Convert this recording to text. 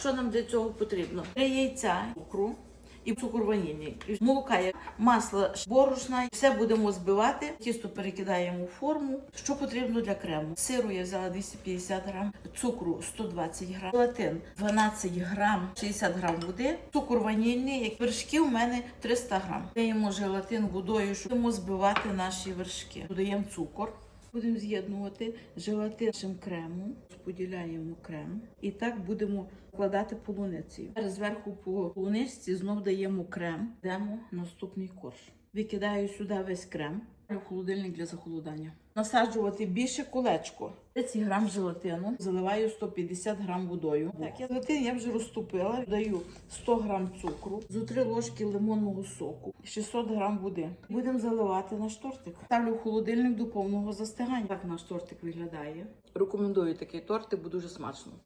Що нам для цього потрібно? Три яйця, цукру і цукор ванільний. І Молока, масло, борошна. Все будемо збивати. Тісто перекидаємо у форму. Що потрібно для крему? Сиру я взяла 250 грам, цукру 120 грам, желатин 12 грам, 60 грам води, цукор ванільний, як вершки у мене 300 грам. Даємо желатин водою, щоб будемо збивати наші вершки. Додаємо цукор. Будемо з'єднувати желатин кремом, розподіляємо крем і так будемо вкладати полуницею. Зараз Зверху по полуничці знов даємо крем, йдемо наступний корж. Викидаю сюди весь крем в холодильник для захолодання. Насаджувати більше колечко. 30 грам желатину, заливаю 150 грам водою. Так, я желатин я вже розтопила, даю 100 грам цукру, зо 3 ложки лимонного соку, 600 грам води. Будемо заливати наш тортик. Ставлю в холодильник до повного застигання. Так наш тортик виглядає. Рекомендую такий тортик, бо дуже смачно.